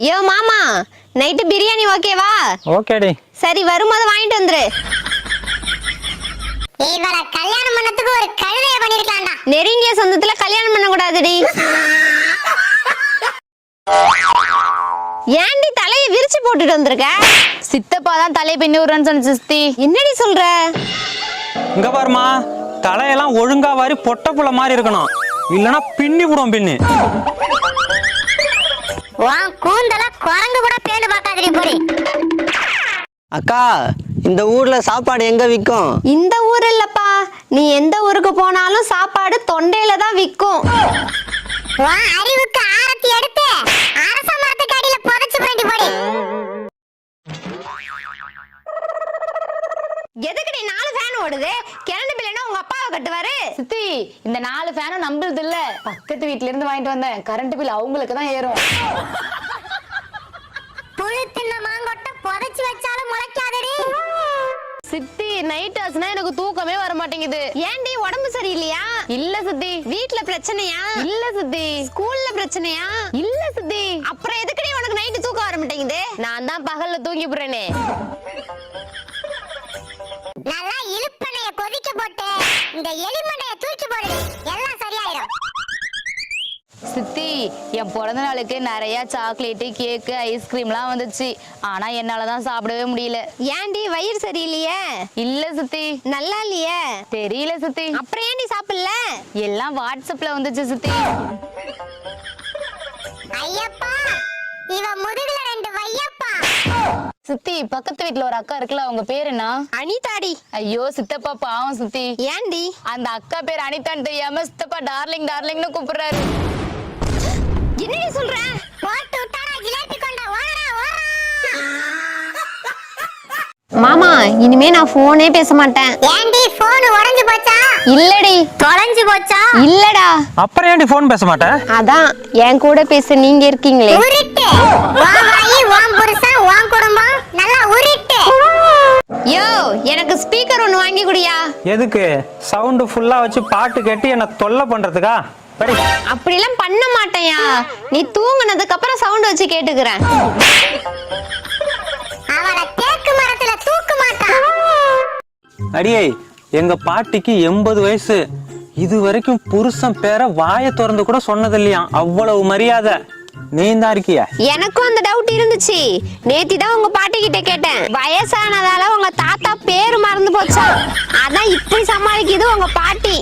யோ மாமா நைட்டு பிரியாணி ஓகேவா ஓகேடி சரி வரும்போது வாங்கிட்டு வந்துரு. இவளை கல்யாணம் பண்ணதுக்கு ஒரு கழுதைய பண்ணிருக்கலாம்டா. நெருங்கிய சொந்தத்துல கல்யாணம் பண்ண கூடாதுடி ஏன்டி தலையை விரிச்சு போட்டுட்டு வந்திருக்க? சித்தப்பா தான் தலையை பின்னி விடுறேன்னு சொன்ன சிஸ்தி. என்னடி சொல்ற? இங்க பாருமா தலையெல்லாம் ஒழுங்கா வாரி பொட்ட புள்ள மாதிரி இருக்கணும். இல்லனா பின்னி விடும் பின்னி. உன் கூந்தல குரங்கு கூட பேண்டு பார்க்காதடி போடி. அக்கா இந்த ஊர்ல சாப்பாடு எங்க விற்கும் இந்த ஊர் இல்லப்பா. நீ எந்த ஊருக்கு போனாலும் சாப்பாடு தொண்டையில தான் விற்கும் உன் அறிவுக்கு எதுக்குடி நாலு ஃபேன் ஓடுது? கிணறு பிள்ளைனா உங்க அப்பாவை கட்டுவாரு? சித்தி இந்த நாலு ஃபேனும் நம்புறது இல்ல. பக்கத்து வீட்ல இருந்து வாங்கிட்டு வந்தேன். கரண்ட் பில் அவங்களுக்கு தான் ஏறும். புழு தின்ன மாங்கொட்டை புதைச்சு வச்சாலும் முளைக்காதடி. சித்தி நைட் ஆச்சுன்னா எனக்கு தூக்கமே வர மாட்டேங்குது. ஏன்டி உடம்பு சரியில்லையா? இல்ல சித்தி. வீட்ல பிரச்சனையா? இல்ல சித்தி. ஸ்கூல்ல பிரச்சனையா? இல்ல சித்தி. அப்புறம் எதுக்குடி உனக்கு நைட்டு தூக்கம் வர மாட்டேங்குது? நான் தான் பகல்ல தூங்கி போடுறேனே இந்த எலிமண்டைய தூக்கி போடு எல்லாம் சரியாயிடும் சித்தி என் பிறந்த நாளுக்கு நிறைய சாக்லேட்டு கேக்கு ஐஸ்கிரீம்லாம் வந்துச்சு. ஆனா என்னால தான் சாப்பிடவே முடியல. ஏன்டி வயிறு சரியில்லையே? இல்ல சித்தி. நல்லா இல்லையே? தெரியல சித்தி. அப்புறம் ஏன்டி சாப்பிடல? எல்லாம் வாட்ஸ்அப்ல வந்துச்சு சித்தி. ஐயப்பா இவ முதுகுல ரெண்டு வையப்பா சித்தி பக்கத்து வீட்ல ஒரு அக்கா இருக்குல்ல அவங்க பேர் என்ன? அனிதாடி. ஐயோ சித்தப்பா பாவம் சித்தி. ஏன்டி? அந்த அக்கா பேர் அனிதான்னு தெரியாம சித்தப்பா டார்லிங் டார்லிங்னு கூப்பிடுறாரு. என்னடி சொல்ற? போட்டு விட்டாரா ஜிலேபி கொண்டா ஓடா ஓடா மாமா இனிமே நான் போனே பேச மாட்டேன். ஏண்டி போன் உடைஞ்சு போச்சா? இல்லடி. தொலைஞ்சு போச்சா? இல்லடா. அப்புறம் ஏன்டி ஃபோன் பேச மாட்டேன் அதான் என் கூட பேச நீங்க இருக்கீங்களே உருட்டு உன் வாயி உன் புருஷன் உன் குடும்பம் நல்லா உருட்டு யோ எனக்கு ஸ்பீக்கர் ஒன்னு வாங்கி குடியா? எதுக்கு? சவுண்டு ஃபுல்லா வச்சு பாட்டு கேட்டு என்ன தொல்லை பண்றதுக்கா? படி. அப்படிலாம் பண்ண மாட்டேயா நீ தூங்குனதுக்கு அப்புறம் சவுண்ட் வச்சு கேட்டுக்கிறேன். அவளை தேக்கு மரத்துல தூக்கு மாட்டா. அடியே எங்க பாட்டிக்கு எண்பது வயசு. இது வரைக்கும் புருஷன் பேரை வாயை திறந்து கூட சொன்னது இல்லையா அவ்வளவு மரியாதை. நீ தான் இருக்கியா? எனக்கும் அந்த டவுட் இருந்துச்சு. நேத்தி தான் உங்க பாட்டி கிட்ட கேட்டேன். வயசானதால உங்க தாத்தா பேரு மறந்து போச்சா? அதான் இப்படி சமாளிக்குது உங்க பாட்டி.